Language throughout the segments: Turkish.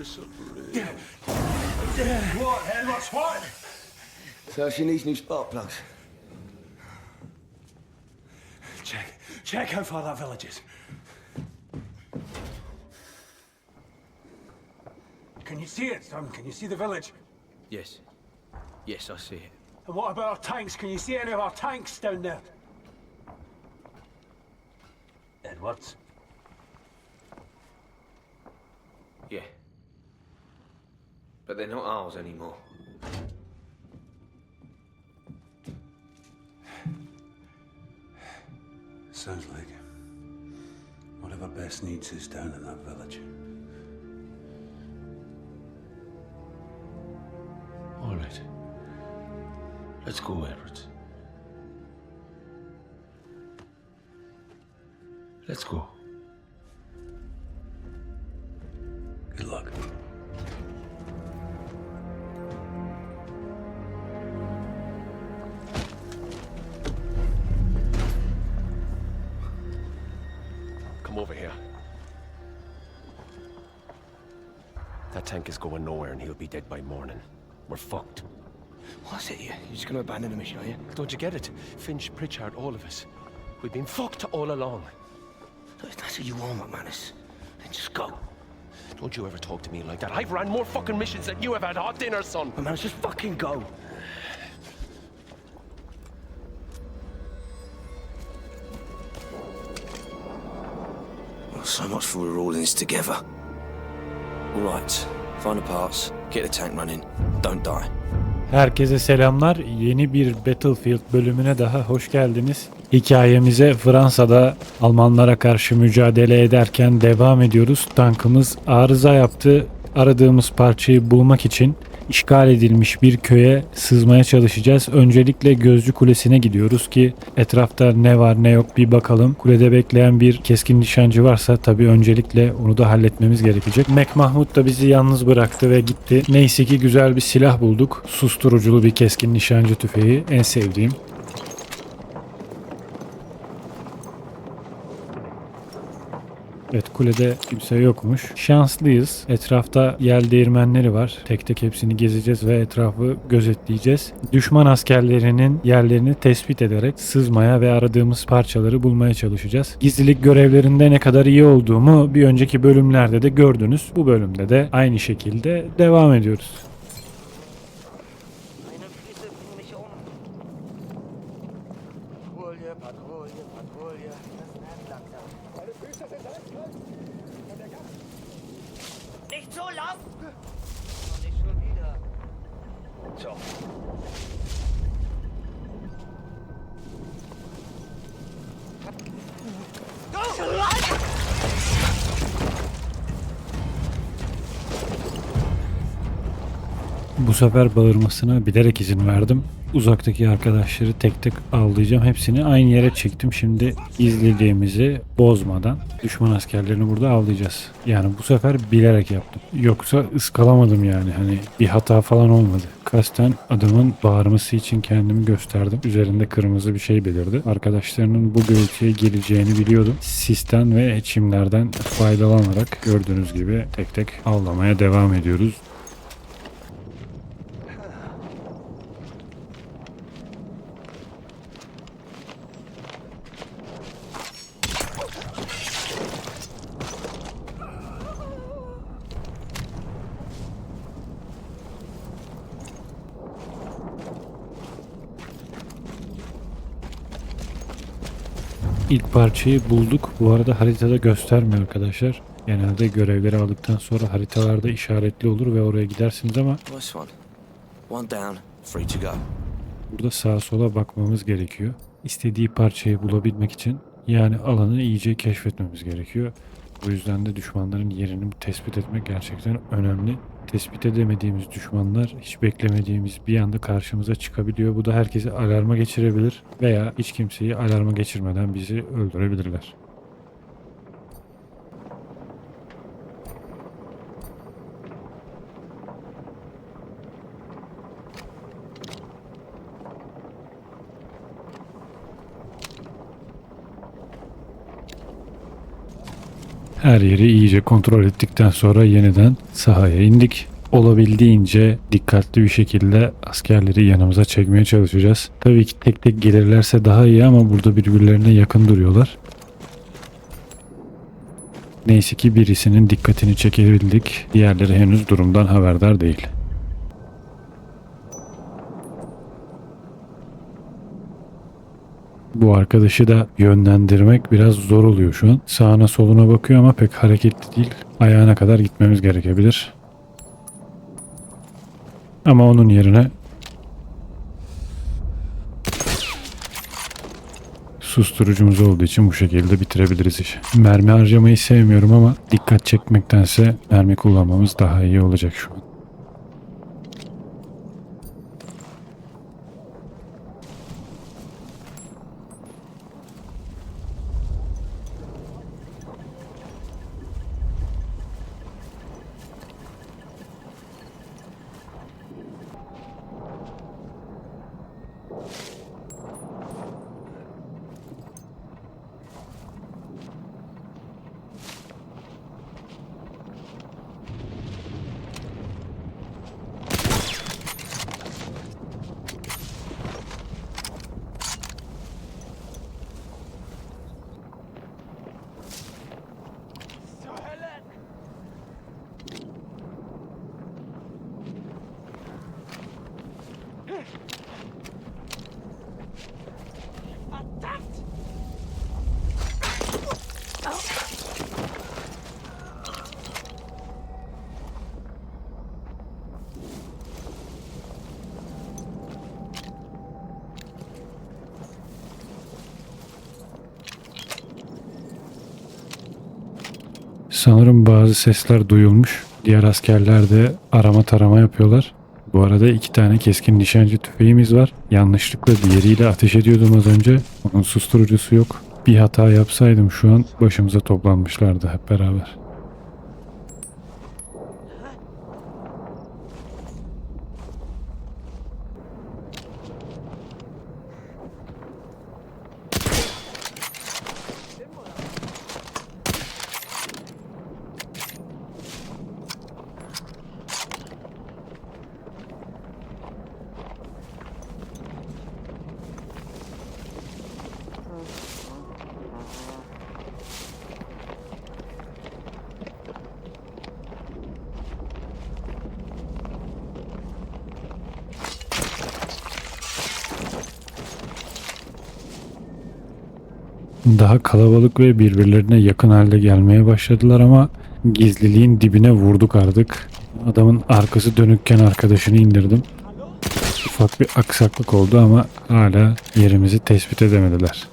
the submarine. What, Head? What's what? So she needs new spark plugs. Check. Check how far that village is. Can you see it, son? Can you see the village? Yes. Yes, I see it. And what about our tanks? Can you see any of our tanks down there? Edwards? Yeah. But they're not ours anymore. Sounds like whatever Bess needs is down in that village. All right. Let's go, Edwards. Let's go. Good luck. Dead by morning. We're fucked. What's it you? You're just gonna abandon the mission, are you? Don't you get it? Finch, Pritchard, all of us. We've been fucked all along. Look, if that's what you want, McManus, then just go. Don't you ever talk to me like that. I've ran more fucking missions than you have had hot dinner, son. McManus, just fucking go. Well, so much for we're all in this together. All right, find the parts, get the tank running, don't die. Herkese selamlar. Yeni bir Battlefield bölümüne daha hoş geldiniz. Hikayemize Fransa'da Almanlara karşı mücadele ederken devam ediyoruz. Tankımız arıza yaptı. Aradığımız parçayı bulmak için işgal edilmiş bir köye sızmaya çalışacağız. Öncelikle Gözcü Kulesi'ne gidiyoruz ki etrafta ne var ne yok bir bakalım. Kulede bekleyen bir keskin nişancı varsa tabii öncelikle onu da halletmemiz gerekecek. Mek Mahmut da bizi yalnız bıraktı ve gitti. Neyse ki güzel bir silah bulduk. Susturuculu bir keskin nişancı tüfeği. En sevdiğim. Evet kulede kimse yokmuş. Şanslıyız. Etrafta yel değirmenleri var. Tek tek hepsini gezeceğiz ve etrafı gözetleyeceğiz. Düşman askerlerinin yerlerini tespit ederek sızmaya ve aradığımız parçaları bulmaya çalışacağız. Gizlilik görevlerinde ne kadar iyi olduğumu bir önceki bölümlerde de gördünüz. Bu bölümde de aynı şekilde devam ediyoruz. Meine Füße bringen mich um. Patrouille, Patrouille, Patrouille. Das nervt langsam. Meine Füße sind eiskalt. Nicht so laut! Oh, nicht schon wieder. So. Bu sefer bağırmasına bilerek izin verdim. Uzaktaki arkadaşları tek tek avlayacağım. Hepsini aynı yere çektim. Şimdi izlediğimizi bozmadan düşman askerlerini burada avlayacağız. Yani bu sefer bilerek yaptım. Yoksa ıskalamadım yani. Hani bir hata falan olmadı. Kasten adamın bağırması için kendimi gösterdim. Üzerinde kırmızı bir şey belirdi. Arkadaşlarının bu gürültüye geleceğini biliyordum. Sisten ve çimlerden faydalanarak gördüğünüz gibi tek tek avlamaya devam ediyoruz. İlk parçayı bulduk. Bu arada haritada göstermiyor arkadaşlar. Genelde görevleri aldıktan sonra haritalarda işaretli olur ve oraya gidersiniz ama burada sağa sola bakmamız gerekiyor. İstediği parçayı bulabilmek için yani alanı iyice keşfetmemiz gerekiyor. Bu yüzden de düşmanların yerini tespit etmek gerçekten önemli. Tespit edemediğimiz düşmanlar hiç beklemediğimiz bir anda karşımıza çıkabiliyor. Bu da herkesi alarma geçirebilir veya hiç kimseyi alarma geçirmeden bizi öldürebilirler. Her yeri iyice kontrol ettikten sonra yeniden sahaya indik. Olabildiğince dikkatli bir şekilde askerleri yanımıza çekmeye çalışacağız. Tabii ki tek tek gelirlerse daha iyi ama burada birbirlerine yakın duruyorlar. Neyse ki birisinin dikkatini çekebildik. Diğerleri henüz durumdan haberdar değil. Bu arkadaşı da yönlendirmek biraz zor oluyor şu an. Sağına soluna bakıyor ama pek hareketli değil. Ayağına kadar gitmemiz gerekebilir. Ama onun yerine susturucumuz olduğu için bu şekilde bitirebiliriz işi. Mermi harcamayı sevmiyorum ama dikkat çekmektense mermi kullanmamız daha iyi olacak şu an. Sanırım bazı sesler duyulmuş. Diğer askerler de arama tarama yapıyorlar. Bu arada iki tane keskin nişancı tüfeğimiz var. Yanlışlıkla diğeriyle ateş ediyordum az önce. Onun susturucusu yok. Bir hata yapsaydım şu an başımıza toplanmışlardı hep beraber. Daha kalabalık ve birbirlerine yakın halde gelmeye başladılar ama gizliliğin dibine vurduk artık. Adamın arkası dönükken arkadaşını indirdim. Ufak bir aksaklık oldu ama hala yerimizi tespit edemediler.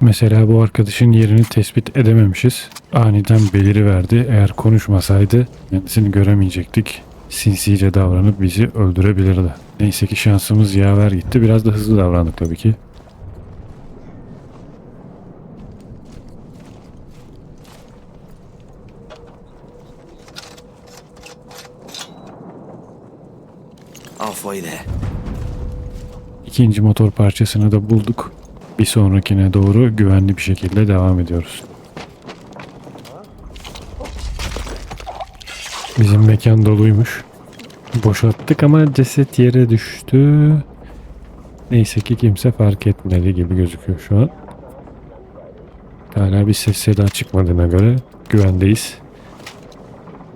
Mesela bu arkadaşın yerini tespit edememişiz. Aniden beliri verdi. Eğer konuşmasaydı kendisini göremeyecektik. Sinsice davranıp bizi öldürebilirdi. Neyse ki şansımız yaver gitti. Biraz da hızlı davrandık tabii ki. İkinci motor parçasını da bulduk. Bir sonrakine doğru güvenli bir şekilde devam ediyoruz. Bizim mekan doluymuş. Boşalttık ama ceset yere düştü. Neyse ki kimse fark etmedi gibi gözüküyor şu an. Hala bir ses seda çıkmadığına göre güvendeyiz.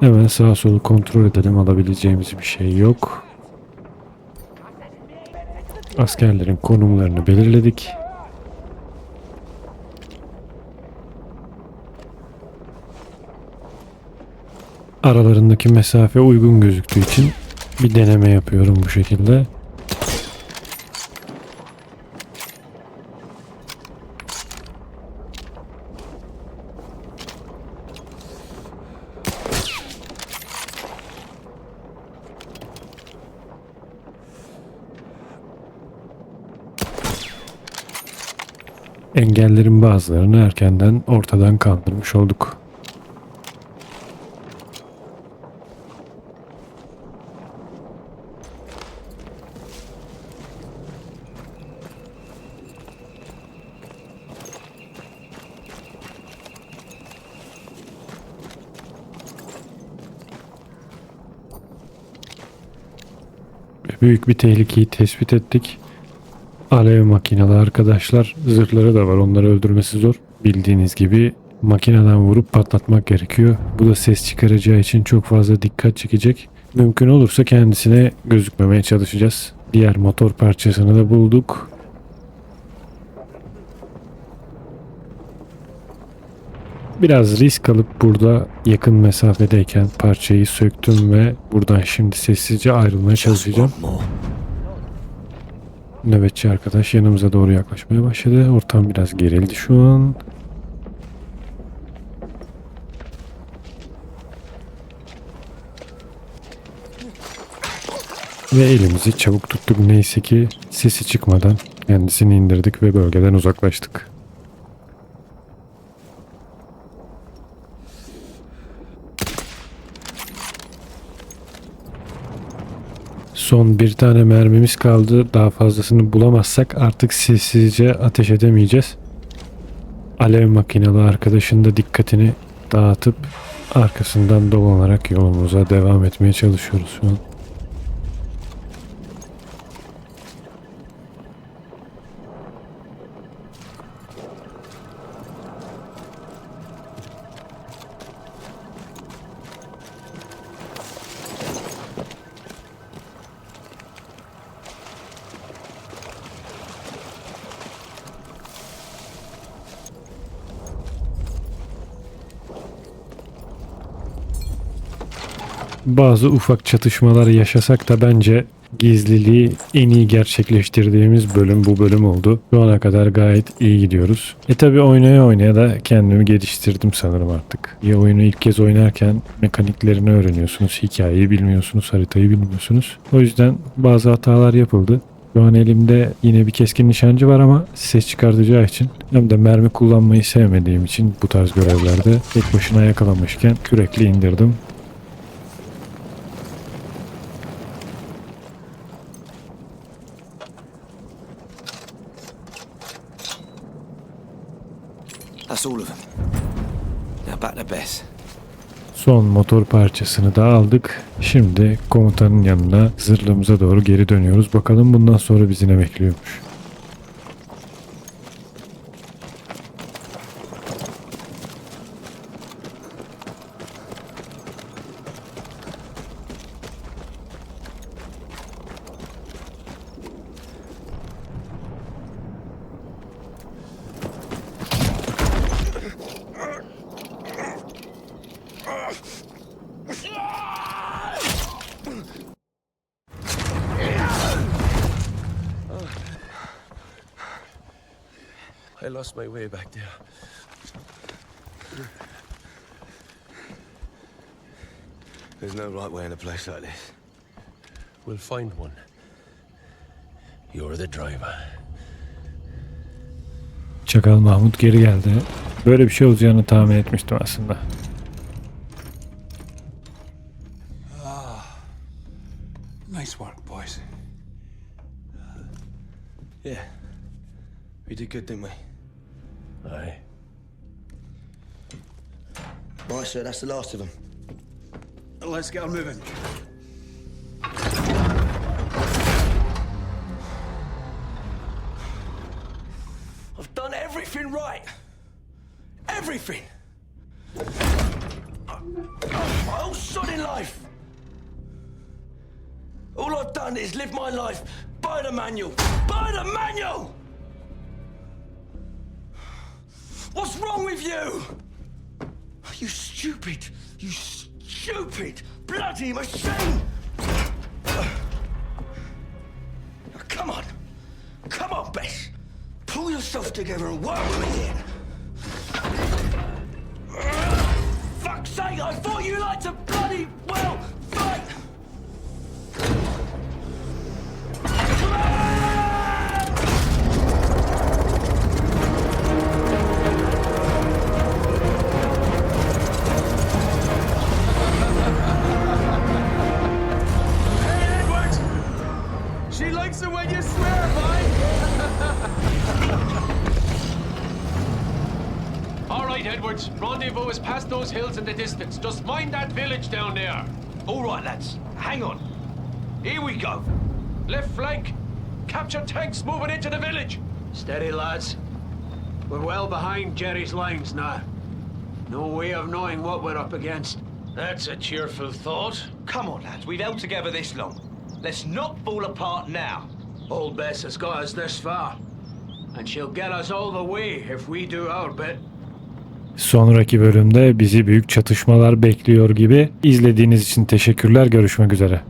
Hemen sağa solu kontrol edelim. Alabileceğimiz bir şey yok. Askerlerin konumlarını belirledik. Aralarındaki mesafe uygun gözüktüğü için bir deneme yapıyorum bu şekilde. Engellerin bazılarını erkenden ortadan kaldırmış olduk. Büyük bir tehlikeyi tespit ettik. Alev makinalı arkadaşlar. Zırhları da var. Onları öldürmesi zor. Bildiğiniz gibi makineden vurup patlatmak gerekiyor. Bu da ses çıkaracağı için çok fazla dikkat çekecek. Mümkün olursa kendisine gözükmemeye çalışacağız. Diğer motor parçasını da bulduk. Biraz risk alıp burada yakın mesafedeyken parçayı söktüm ve buradan şimdi sessizce ayrılmaya çalışacağım. Nöbetçi arkadaş yanımıza doğru yaklaşmaya başladı. Ortam biraz gerildi şu an. Ve elimizi çabuk tuttuk. Neyse ki sesi çıkmadan kendisini indirdik ve bölgeden uzaklaştık. Son bir tane mermimiz kaldı. Daha fazlasını bulamazsak artık sessizce ateş edemeyeceğiz. Alev makinalı arkadaşın da dikkatini dağıtıp arkasından dolanarak yolumuza devam etmeye çalışıyoruz şu an. Bazı ufak çatışmalar yaşasak da bence gizliliği en iyi gerçekleştirdiğimiz bölüm bu bölüm oldu. Şu ana kadar gayet iyi gidiyoruz. E tabi oynaya oynaya da kendimi geliştirdim sanırım artık. Ya oyunu ilk kez oynarken mekaniklerini öğreniyorsunuz, hikayeyi bilmiyorsunuz, haritayı bilmiyorsunuz. O yüzden bazı hatalar yapıldı. Şu an elimde yine bir keskin nişancı var ama ses çıkartacağı için hem de mermi kullanmayı sevmediğim için bu tarz görevlerde tek başına yakalamışken kürekle indirdim. That's all of them. Now back to Bess. Son motor parçasını da aldık. Şimdi komutanın yanına zırhlığımıza doğru geri dönüyoruz. Bakalım bundan sonra bizi ne bekliyormuş. I lost my way back there. There's no right way in a place like this. We'll find one. You're the driver. Çakal Mahmut geri geldi. Böyle bir şey olacağını tahmin etmiştim aslında. Nice work, boys. Uh, yeah. We did good, didn't we? Aye. Right, sir, that's the last of them. Let's get her moving. I've done everything right. Everything. My whole sodding life. I've done is live my life by the manual. By the manual! What's wrong with you? You stupid, you stupid stupid bloody machine! Now, come on. Come on, Bess. Pull yourself together and work with me here. Fuck's sake, I thought you liked to bloody well the distance. Just mind that village down there. All right, lads. Hang on. Here we go. Left flank. Capture tanks moving into the village. Steady, lads. We're well behind Jerry's lines now. No way of knowing what we're up against. That's a cheerful thought. Come on, lads. We've held together this long. Let's not fall apart now. Old Bess has got us this far. And she'll get us all the way if we do our bit. Sonraki bölümde bizi büyük çatışmalar bekliyor gibi. İzlediğiniz için teşekkürler. Görüşmek üzere.